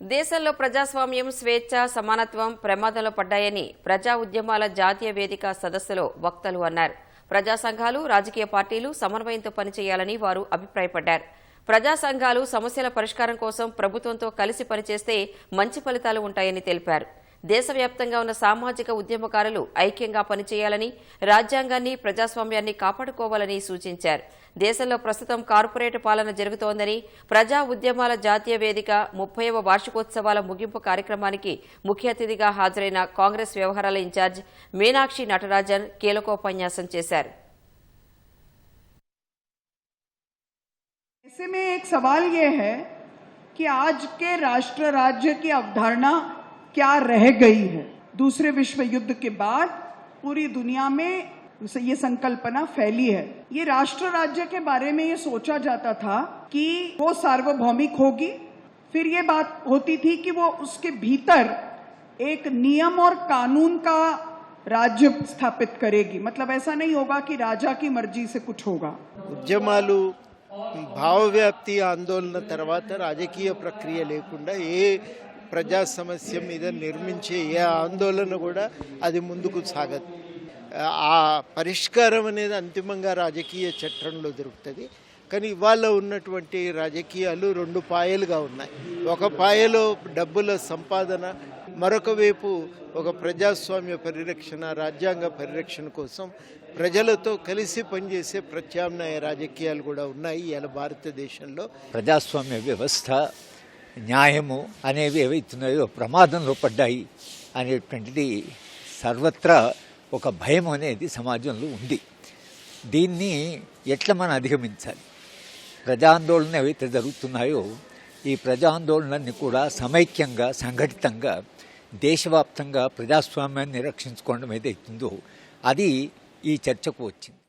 దేశంలో ప్రజాస్వామ్యం స్వేచ్ఛ సమానత్వం ప్రమాదంలో పడ్డాయని ప్రజా ఉద్యమాల జాతీయ వేదిక సదస్సులో వక్తలు అన్నారు. ప్రజా సంఘాలు రాజకీయ పార్టీలు సమన్వయంతో పనిచేయాలని వారు అభిప్రాయపడ్డారు. ప్రజా సంఘాలు సమస్యల పరిష్కారం కోసం ప్రభుత్వంతో కలిసి పనిచేస్తే మంచి ఫలితాలు ఉంటాయని తెలిపారు. దేశవ్యాప్తంగా ఉన్న సామాజిక ఉద్యమకారులు ఐక్యంగా పనిచేయాలని రాజ్యాంగాన్ని ప్రజాస్వామ్యాన్ని కాపాడుకోవాలని సూచించారు దేశంలో ప్రస్తుతం కార్పొరేట్ పాలన జరుగుతోందని ప్రజా ఉద్యమాల జాతీయ వేదిక ముప్పైవ వార్షికోత్సవాల ముగింపు కార్యక్రమానికి ముఖ్య అతిథిగా హాజరైన కాంగ్రెస్ వ్యవహారాల ఇన్ఛార్జ్ మీనాక్షి నటరాజన్ కీలకోపన్యాసం చేశారు ऐसे में एक सवाल ये है कि आज के राष्ट्र राज्य की अवधारणा क्या रह गई है दूसरे विश्व युद्ध के बाद पूरी दुनिया में ये संकल्पना फैली है ये राष्ट्र राज्य के बारे में ये सोचा जाता था कि वो सार्वभौमिक होगी फिर ये बात होती थी कि वो उसके भीतर एक नियम और कानून का राज्य स्थापित करेगी मतलब ऐसा नहीं होगा कि राजा की मर्जी से कुछ होगा ఉద్యమాలు భావవ్యాప్తి ఆందోళన తర్వాత రాజకీయ ప్రక్రియ లేకుండా ఏ ప్రజా సమస్య మీద నిర్మించే ఏ ఆందోళన కూడా అది ముందుకు సాగదు. ఆ పరిష్కారం అనేది అంతిమంగా రాజకీయ చట్టంలో దొరుకుతుంది. కానీ ఇవాళ ఉన్నటువంటి రాజకీయాలు రెండు పాయలుగా ఉన్నాయి. ఒక పాయలో డబ్బుల సంపాదన మరొక వైపు ఒక ప్రజాస్వామ్య పరిరక్షణ రాజ్యాంగ పరిరక్షణ కోసం ప్రజలతో కలిసి పనిచేసే ప్రత్యామ్నాయ రాజకీయాలు కూడా ఉన్నాయి ఇవాళ భారతదేశంలో. ప్రజాస్వామ్య వ్యవస్థ న్యాయము అనేవి ఏవైతున్నాయో ప్రమాదంలో పడ్డాయి అనేటువంటిది సర్వత్రా ఒక భయం అనేది సమాజంలో ఉంది. దీన్ని ఎట్లా మనం అధిగమించాలి? ప్రజాందోళన ఏవైతే జరుగుతున్నాయో ఈ ప్రజాందోళనని కూడా సమైక్యంగా సంఘటితంగా దేశవ్యాప్తంగా ప్రజాస్వామ్యాన్ని రక్షించుకోవడం ఏదైతుందో అది ఈ చర్చకు వచ్చింది.